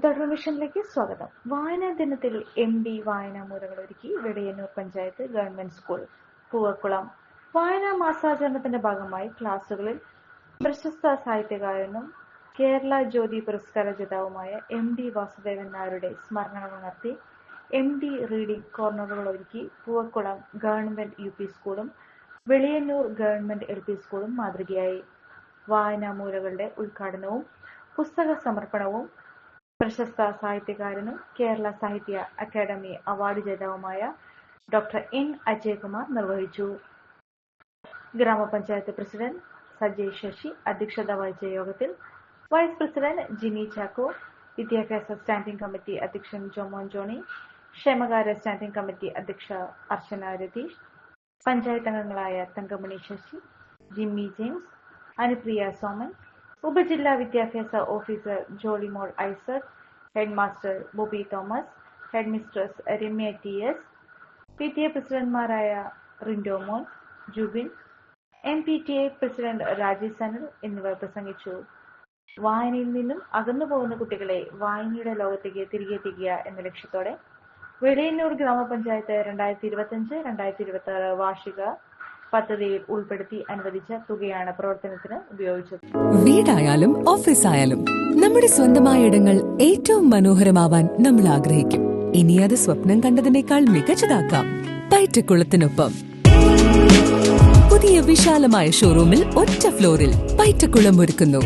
കുതാട്ട മിഷനിലേക്ക് സ്വാഗതം. വായനാ ദിനത്തിൽ എം ഡി വായനാ മുറകൾ ഒരുക്കി വെടിയന്നൂർ പഞ്ചായത്ത് ഗവൺമെന്റ് സ്കൂൾ പൂവക്കുളം. വായനാ മാസാചരണത്തിന്റെ ഭാഗമായി ക്ലാസുകളിൽ പ്രശസ്ത സാഹിത്യകാരനും കേരള ജ്യോതി പുരസ്കാര ജേതാവുമായ എം ഡി വാസുദേവൻ നായരുടെ സ്മരണകൾ ഉണർത്തി എം ഡി റീഡിംഗ് കോർണറുകൾ ഒരുക്കി പൂവക്കുളം ഗവൺമെന്റ് യു പി സ്കൂളും വെളിയന്നൂർ ഗവൺമെന്റ് എൽ പി സ്കൂളും മാതൃകയായി. വായനാമൂലകളുടെ ഉദ്ഘാടനവും പുസ്തക സമർപ്പണവും പ്രശസ്ത സാഹിത്യകാരനും കേരള സാഹിത്യ അക്കാദമി അവാർഡ് ജേതാവുമായ ഡോക്ടർ എൻ അജയകുമാർ നിർവഹിച്ചു. ഗ്രാമപഞ്ചായത്ത് പ്രസിഡന്റ് സജയ് ശശി അധ്യക്ഷത വഹിച്ച യോഗത്തിൽ വൈസ് പ്രസിഡന്റ് ജിനി ചാക്കോ വിദ്യാഭ്യാസ സ്റ്റാൻഡിംഗ് കമ്മിറ്റി അധ്യക്ഷൻ ജോമോൻ ജോണി ക്ഷേമകാര്യ സ്റ്റാൻഡിംഗ് കമ്മിറ്റി അധ്യക്ഷ അർച്ചന രതീഷ് പഞ്ചായത്ത് അംഗങ്ങളായ തങ്കമണി ശശി ജിമ്മി ജെയിംസ് അനുപ്രിയ സോമൻ ഉപജില്ലാ വിദ്യാഭ്യാസ officer Jollymol Isaac head master Bobby Thomas head mistress Ramya T S P T A പ്രസിഡന്റ്മാരായ Rindomon Jubin M P T A president Rajeev Sanal എന്നിവർ പ്രസംഗിച്ചു. വായനയിൽ നിന്നും അകന്നു പോകുന്ന കുട്ടികളെ വായനയുടെ ലോകത്തേക്ക് തിരികെ എത്തിക്കുക എന്ന ലക്ഷ്യത്തോടെ വെളിയന്നൂർ ഗ്രാമപഞ്ചായത്ത് രണ്ടായിരത്തി ഇരുപത്തിയഞ്ച് രണ്ടായിരത്തി ഇരുപത്തി ആറ് വാർഷിക പദ്ധതിയിൽ ഉൾപ്പെടുത്തി അനുവദിച്ച തുകയാണ് പ്രവർത്തനത്തിന് ഉപയോഗിച്ചത്. വീടായാലും ഓഫീസായാലും നമ്മുടെ സ്വന്തമായ ഇടങ്ങൾ ഏറ്റവും മനോഹരമാവാൻ നമ്മൾ ആഗ്രഹിക്കും. ഇനി അത് സ്വപ്നം കണ്ടതിനേക്കാൾ മികച്ചതാക്കാം പയറ്റക്കുളത്തിനൊപ്പം പുതിയ വിശാലമായ ഷോറൂമിൽ ഒറ്റ ഫ്ലോറിൽ പയറ്റക്കുളം ഒരുക്കുന്നു.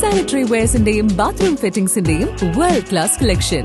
സാനിറ്ററി വെയർസിന്റെയും ബാത്റൂം ഫിറ്റിംഗ്സിന്റെയും വേൾഡ് ക്ലാസ് കളക്ഷൻ